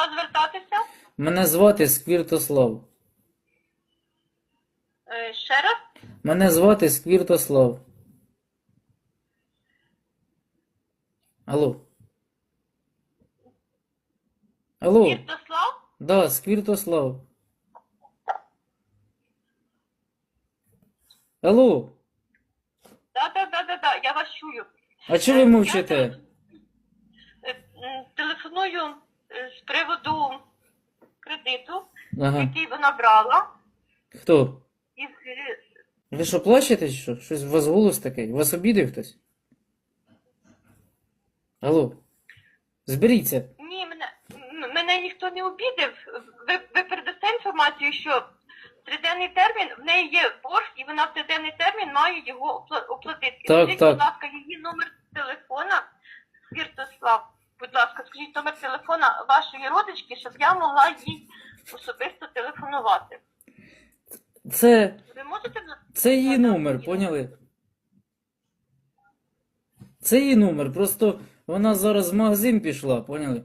вас звертатися? Мене звати Сквіртослав. Е, Ще раз? Мене звати Сквіртослав. Алло. Алло. Святослав? Да, Сквіртослав. Алло. Да, да, да, да, да, я вас чую. А чого ви мовчите? Е, м, Телефоную з приводу кредиту, Ага. який вона брала. Хто? І е, Ви що, плачете чи що? Щось у вас голос такий? Вас обідав хтось? Алло. Зберіться. ні, мене, м- мене ніхто не обідав. Ви, ви передасте інформацію, що в триденний термін в неї є борг, і вона в триденний термін має його опла- оплатити. І Так, скажіть, так. будь ласка, її номер ласка, скажіть номер телефона вашої родички, щоб я могла їй особисто телефонувати. Це, Ви можете це її номер, поняли? Це її номер. Просто вона зараз в магазин пішла, поняли?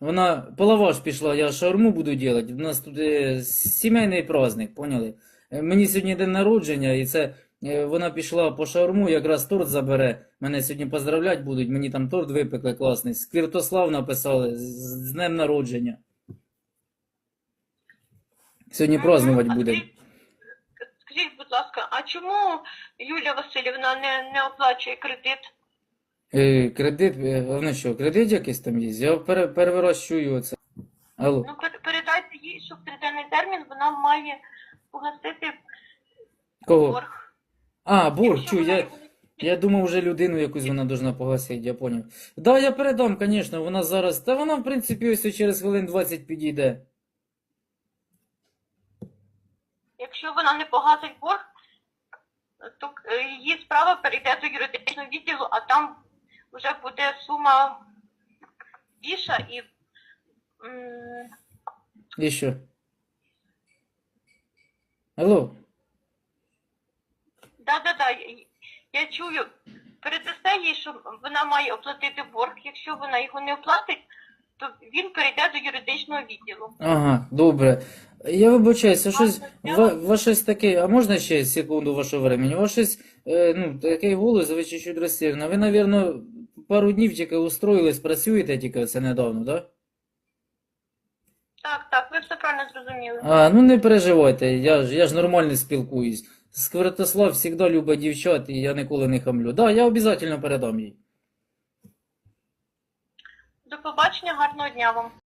Вона по лаваш пішла, я шаурму буду робити. У нас тут е, сімейний праздник, поняли? Е, Мені сьогодні день народження, і це вона пішла по шаурму, якраз торт забере. Мене сьогодні поздравлять будуть, мені там торт випекли класний. Сквіртослав написали з, днем народження. Сьогодні празднувати будемо. скажіть- будь ласка, а чому Юлія Васильівна не, не оплачує кредит? Е, кредит, е, вона що, кредит якийсь там є? Я пере, перевирощую оце. Алло. Ну, передайте їй, що в триденний термін вона має погасити Кого? борг. А, Якщо чу, я, я думав, вже людину якусь вона должна погасити, я поняв. Да, я передам, звісно, вона зараз. Та вона, в принципі, ось через хвилин 20 підійде. Якщо вона не погасить борг, то е, її справа перейде до юридичного відділу, а там вже буде сума більша і м, І що? Алло. Да-да-да, я- я чую. Передасте їй, що вона має оплатити борг. Якщо вона його не оплатить, то він перейде до юридичного відділу. Ага, добре. Я вибачаюся, щось, ва, ва щось таке, а можна ще секунду вашого времени? У вас щось, е, ну, такий голос, ви чуть-чуть розсірно. Ви, напевно, пару днів тільки устроїлись, працюєте тільки це недавно, так? Да? Так, так, ви все правильно зрозуміли. А, ну не переживайте, я ж, я ж нормально спілкуюсь. Сквертослав завжди любить дівчат, і я ніколи не хамлю. Да, я обов'язково передам їй. До побачення, гарного дня вам.